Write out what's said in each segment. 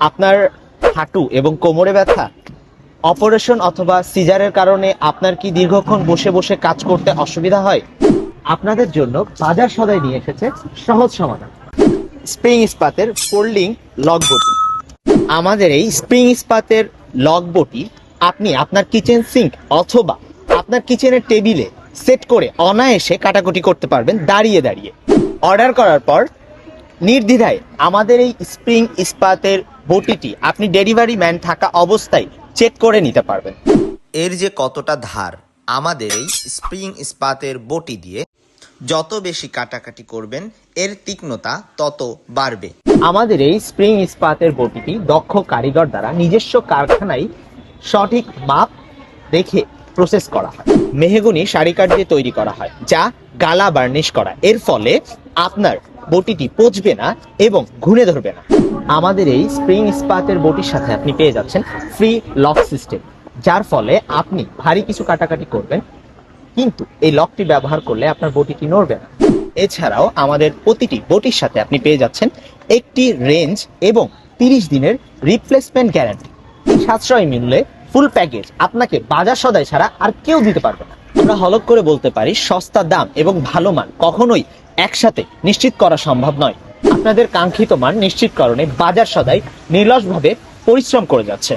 আপনার হাঁটু এবং কোমরে ব্যথা, অপারেশন অথবা সিজারের কারণে আপনার কি দীর্ঘক্ষণ বসে বসে কাজ করতে অসুবিধা হয়? আপনাদের জন্য বাজার সদাই নিয়ে এসেছে সহজ সমাধান। স্প্রিং ইস্পাতের ফোল্ডিং লক বটি। আমাদের এই স্প্রিং ইস্পাতের লক বটি আপনি আপনার কিচেন সিঙ্ক অথবা আপনার কিচেনের টেবিলে সেট করে অনায়াসে কাটাকুটি করতে পারবেন দাঁড়িয়ে দাঁড়িয়ে। অর্ডার করার পর নির্দ্বিধায় আমাদের এই স্প্রিং ইস্পাতের বটিটি আপনি ডেলিভারি ম্যান থাকা অবস্থায় চেক করে নিতে পারবেন। এর যে কতটা ধার আমাদের এই স্প্রিং ইস্পাতের বটি দিয়ে যত বেশি কাটাকাটি করবেন এর তীক্ষ্ণতা তত বাড়বে। আমাদের এই স্প্রিং ইস্পাতের বটিটি দক্ষ কারিগর দ্বারা নিজস্ব কারখানায় সঠিক মাপ দেখে প্রসেস করা হয়। মেহগুনি শাড়ি কাঠ দিয়ে তৈরি করা হয় যা গালা বার্নিশ করা। এর ফলে আপনার বটিটি পচবে না এবং ঘুরে ধরবে না। আমাদের এই স্প্রিং ইস্পাতের বটির সাথে আপনি পেয়ে যাচ্ছেন ফ্রি লক সিস্টেম যার ফলে আপনি ভারী কিছু কাটাকাটি করবেন, কিন্তু এই লকটি ব্যবহার করলে আপনার বটিটি নড়বে না। এছাড়াও আমাদের প্রতিটি বটির সাথে আপনি পেয়ে যাচ্ছেন একটি রেঞ্জ এবং তিরিশ দিনের রিপ্লেসমেন্ট গ্যারান্টি সাশ্রয় মূল্যে ফুল প্যাকেজ আপনাকে বাজার সদাই ছাড়া আর কেউ দিতে পারবে না। আমরা হলক করে বলতে পারি সস্তা দাম এবং ভালো মান কখনোই একসাথে নিশ্চিত করা সম্ভব নয়। আপনাদের কাঙ্ক্ষিত মান নিশ্চিতকরণে বাজার সদাই নির্লসভাবে পরিশ্রম করে যাচ্ছে,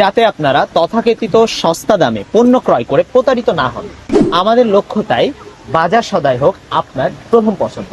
যাতে আপনারা তথাকথিত সস্তা দামে পণ্য ক্রয় করে প্রতারিত না হন। আমাদের লক্ষ্য তাই বাজার সদাই হোক আপনার প্রথম পছন্দ।